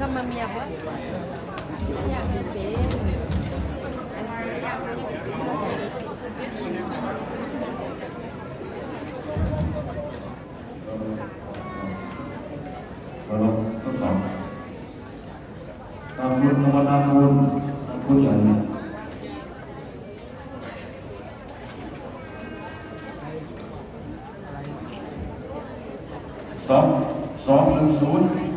ก็มาเมียเพิ่นอยากเป็นอันนี้อยากเป็นเราลองทดสอบทำบุญธรรมดาบุญทำบุญอย่างนี้สองสองหนึ่งศูนย์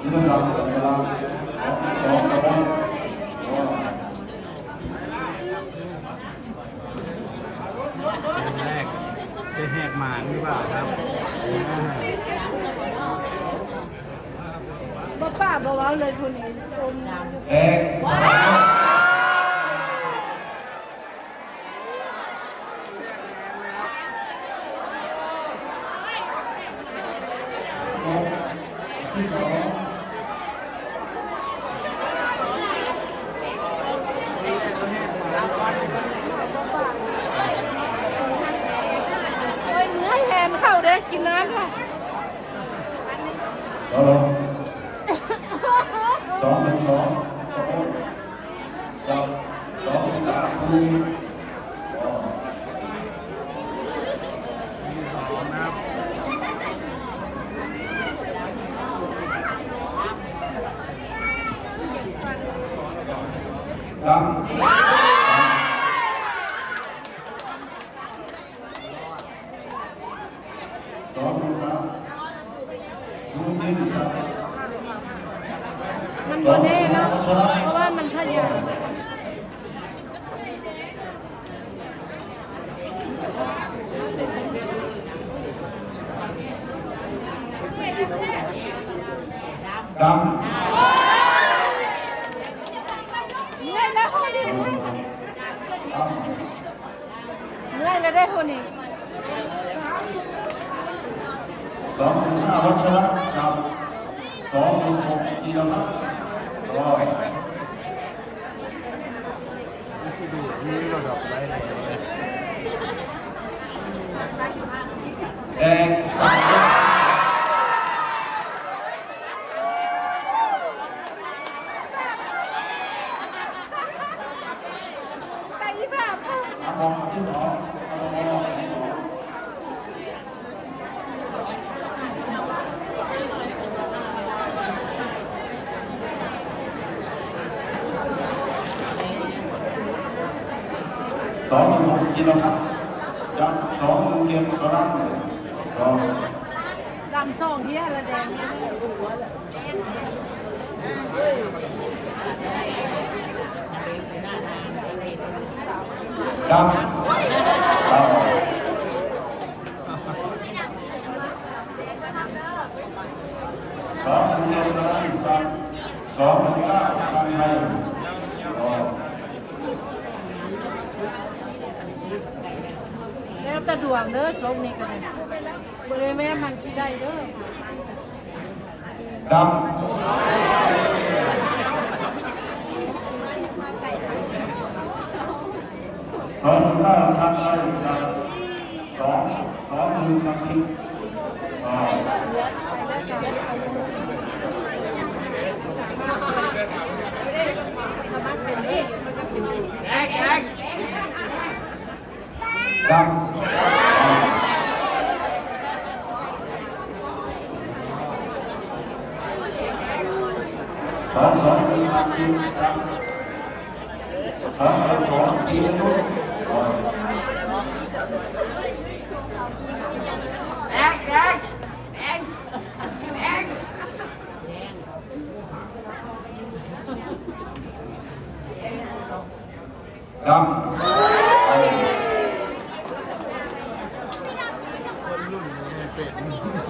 แรกจะแหกหมานหรือเปล่าครับอ่าป้าบ่เว้าเลยคนนี้อมน้ำเอกที่สอง เฮ้ยเนื้อแหนเข้าเด้กินน้ำค่ะเราลองสองหนึ่งสองสองจับสองสามสี่สองนะครับครับสองหนึ่งสามศูนย์หนึ่งสาม มันบ่แน่เนาะเพราะว่ามันทะยาน ดำ เมื่อยแล้วคนนี้เมื่อยเมื่อยแล้วได้คนนี้ สองหนึ่งห้าวัชระกับสองหนึ่งหกกีฬาร้อยนี่สิดูนี่ราดอกไว้เลยแดงแต่อีบ้าค่ะอามองสามองที่สอง สองหนึ่งหกกีฬาจับสองหนึ่งเกียรติสรัตน์สองดำสองที่อะไรแดงนี่ดำดำสองหนึ่งเกียรติสรัตน์กับสองหนึ่งเก้าการไทยสอง แล้วแต่ดวงเด้อจบนี่ก็ได้บริเวณมันสิได้เด้อดำสองเก้าทำอะไรกับสองสองหนึ่งสามสิบอ่าดำสองสองหนึ่งสามสิบสองสองสองดีนุ๊กอ่า ดำคนรุ่นนี้เป็น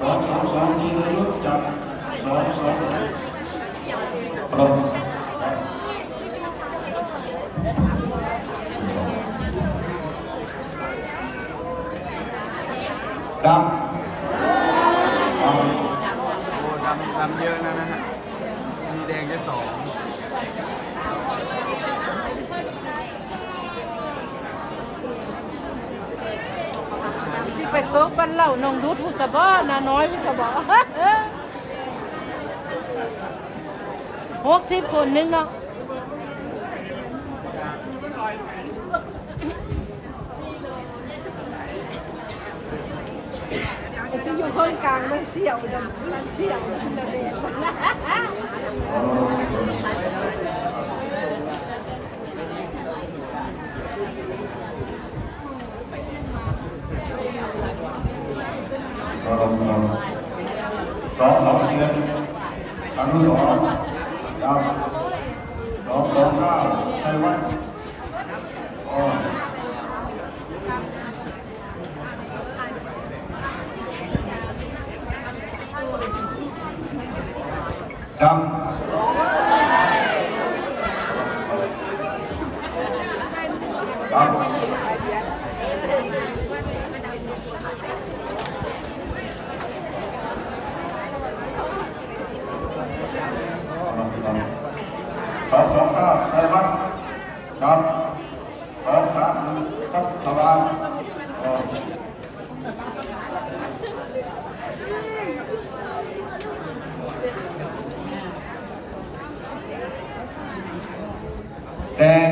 สองสองสองทีเลยลูกจับสองสองปลงดำเอา โอ้ดำดำเยอะนะนะฮะ มีแดงแค่สอง สิไป โต๊ะบ้านเหล่านองดูดผู้สบ้อนาน้อยผู้สบ้อหกสิบคนนึงเนาะจะอยู่คนกลางมันเสี่ยวจังมันเสี่ยวมันเด สองสองสองสองเดือนอนุสองครับสองสองเก้าใช่ไหมอ๋อจำครับสองสองเก้าใช่ไหมครับสองสามครับสบายอ๋อแดง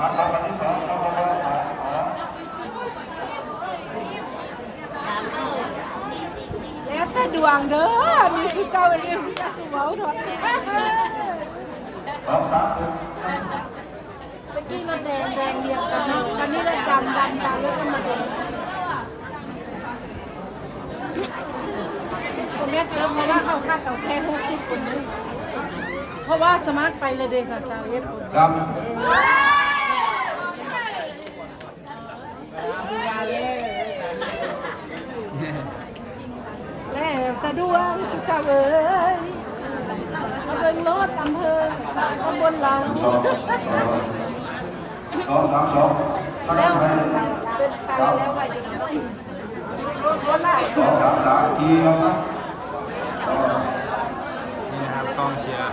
อาคารที่สองครับผมว่าสองสอง แล้วแต่ ดวงเด้อ มีสุดเก่าเองมีกระสุนเบาถอดสองสามหนึ่งเมื่อกี้มันแดงแดงเรียงกันนะตอนนี้เราดำดำดำแล้วก็มาแดงผมแม่เติมเพราะว่าเขาคาดเอาแค่หกสิบคนนึงเพราะว่าสมัครไปเลยเดซ่าสาวเอ็ดคนครับแล้วแต่ ดวงสุดเจ้าเอ้ยอาเป็นรถอำเภอตำบลเราสองสองสามสองทั้งแล้วไทยเป็นตายแล้วว่าอยู่ในสองสามสามทีครับนะนี่นะครับกองเชียร์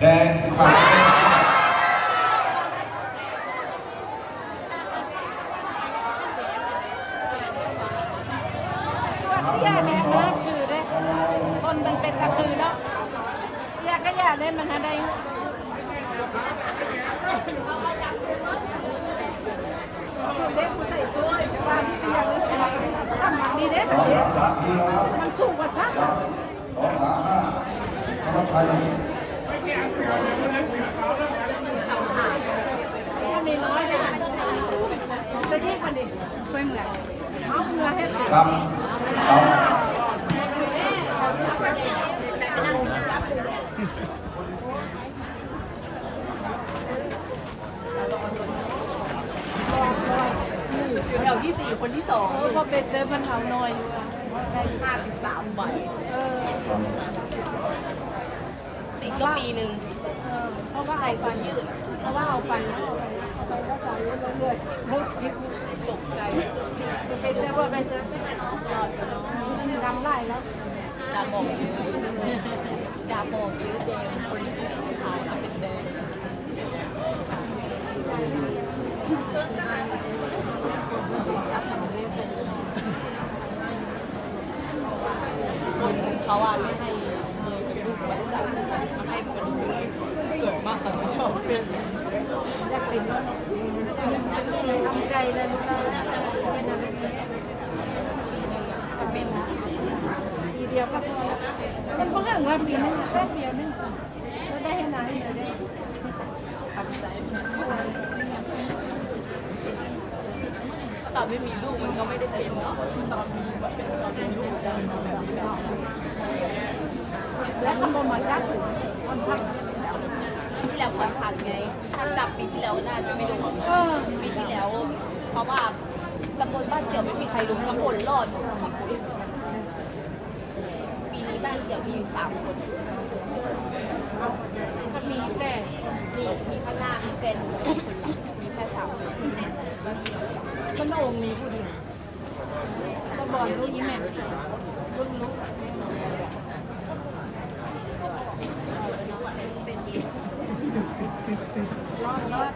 แดงขาว ตัวเตี้ยเนี่ยนะคือได้คนมันเป็นกระสือเนาะเตี้ยก็อย่าเล่นมันอะไรเด็กผู้ใส่สูทบ้านเตี้ยเลยคือทำแบบนี้เด้ สองสา มสามทีครับมันสูงกว่าซักสองสามห้าทั้งไทยมันมีน้อยนะจะที่คนดิค่อยเหมือนเอาเงินให้ครับสองอยู่แถวที่สี่คนที่สองเออพอเป็นเจอมันเอาน้อยอยู่ ห้าสิบสามใบติดก็ปีหนึ่งเพราะว่าเอาไปยืดเพราะว่าเอาไปแล้วเอาไปเอาไปก็ใส่เลือดเลือดสิบตกใจจะเป็นแต่ว่าไปเจอดำไล่แล้วดาบอกดาบอกหรือแดงคนขาวจะเป็นแดง เขาว่าไม่ให้เลยเป็นผู้บริจาคให้คนสวยมากค่ะชอบเป็นอยากเป็นแล้วทำใจเลยลูกเราเป็นอะไรเป็นทีเดียวก็พอมันเพิ่งห่างว่าปีนึงแค่เดียวนึงแล้วได้ให้นายได้ทำใจตอนไม่มีลูกมันก็ไม่ได้เป็นเนาะตอนมีเป็นตอนมีลูกแบบนี้แล และคำบอมาจักมันพักที่แล้วผ่อนผันไงถ้าจับปีที่แล้วน่าจะไม่โดนเออปีที่แล้ว เพราะว่าตำบลบ้านเสี่ยวไม่มีใครลงตำบลรอดหมดปีนี้บ้านเสี่ยวมีอยู่สามคนมันมีแต่มีมีข้างหน้ามีเป็นคนหลังมีแค่สามคนมันโอ่งมีผู้เดียวก็บอกลูกยี่แม่ลูกลูก รอ